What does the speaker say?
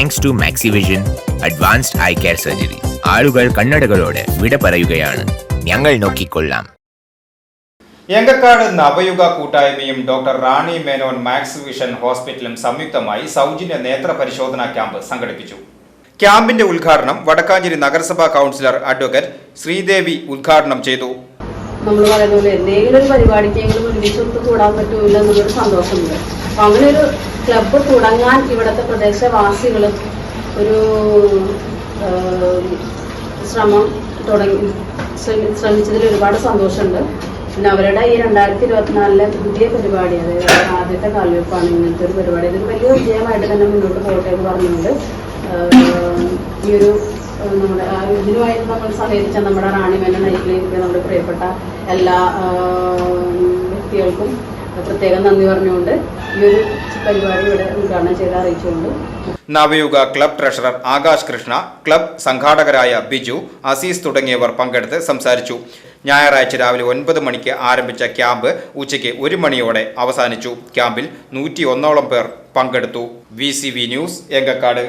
Thanks to Maxivision advanced eye care surgery ആളുകൾ കണ്ണടകളോട് വിട പറയുകയാണ്. ഞങ്ങൾ നോക്കിക്കൊള്ളാം. എങ്കക്കാട് നവയുഗ കൂട്ടായ്മയും doctor Rani Menon Max Vision ഹോസ്പിറ്റലും സംയുക്തമായി സൗജന്യ നേത്ര പരിശോധനാ ക്യാമ്പ് സംഘടിപ്പിച്ചു. ക്യാമ്പിന്റെ ഉദ്ഘാടനം വടക്കാഞ്ചേരി നഗരസഭാ കൗൺസിലർ അഡ്വക്കേറ്റ് ശ്രീദേവി ഉദ്ഘാടനം ചെയ്തു. നമ്മൾ പറയുന്ന പോലെ എന്തെങ്കിലും ഒരു പരിപാടിക്കെങ്കിലും ഒരുമിച്ച് കൂടാൻ പറ്റൂല എന്നുള്ളൊരു സന്തോഷമുണ്ട്. അപ്പൊ അങ്ങനെ ക്ലബ്ബ് തുടങ്ങാൻ ഇവിടുത്തെ പ്രദേശവാസികൾ ഒരു ശ്രമം തുടങ്ങി. ശ്രമി- ശ്രമിച്ചതിൽ ഒരുപാട് സന്തോഷമുണ്ട്. പിന്നെ അവരുടെ ഈ രണ്ടായിരത്തി ഇരുപത്തിനാലിലെ പുതിയ പരിപാടി അതായത് ആദ്യത്തെ കാൽവെപ്പാണ് ഇങ്ങനത്തെ ഒരു പരിപാടി. ഇതൊരു വലിയ വിജയമായിട്ട് തന്നെ മുന്നോട്ട് പോകട്ടെ എന്ന് പറഞ്ഞുകൊണ്ട് ഈ ഒരു നമ്മുടെ ഇതിനുമായിട്ട് നമ്മൾ സഹകരിച്ച നമ്മുടെ റാണി മേനൻ ഐക്യയിലേക്ക് നമ്മുടെ പ്രിയപ്പെട്ട എല്ലാ വ്യക്തികൾക്കും പ്രത്യേകം നന്ദി പറഞ്ഞുകൊണ്ട് ഈ ഒരു പരിപാടി ഇവിടെ ഉദ്ഘാടനം ചെയ്ത് അറിയിച്ചുകൊണ്ട്. Navayuga club treasurer Akash Krishna club സംഘാടകരായ Biju Azeez തുടങ്ങിയവർ പങ്കെടുത്ത് സംസാരിച്ചു. ഞായറാഴ്ച രാവിലെ ഒൻപത് മണിക്ക് ആരംഭിച്ച ക്യാമ്പ് ഉച്ചയ്ക്ക് ഒരു മണിയോടെ അവസാനിച്ചു. ക്യാമ്പിൽ നൂറ്റി ഒന്നോളം പേർ പങ്കെടുത്തു. V news Enkakkad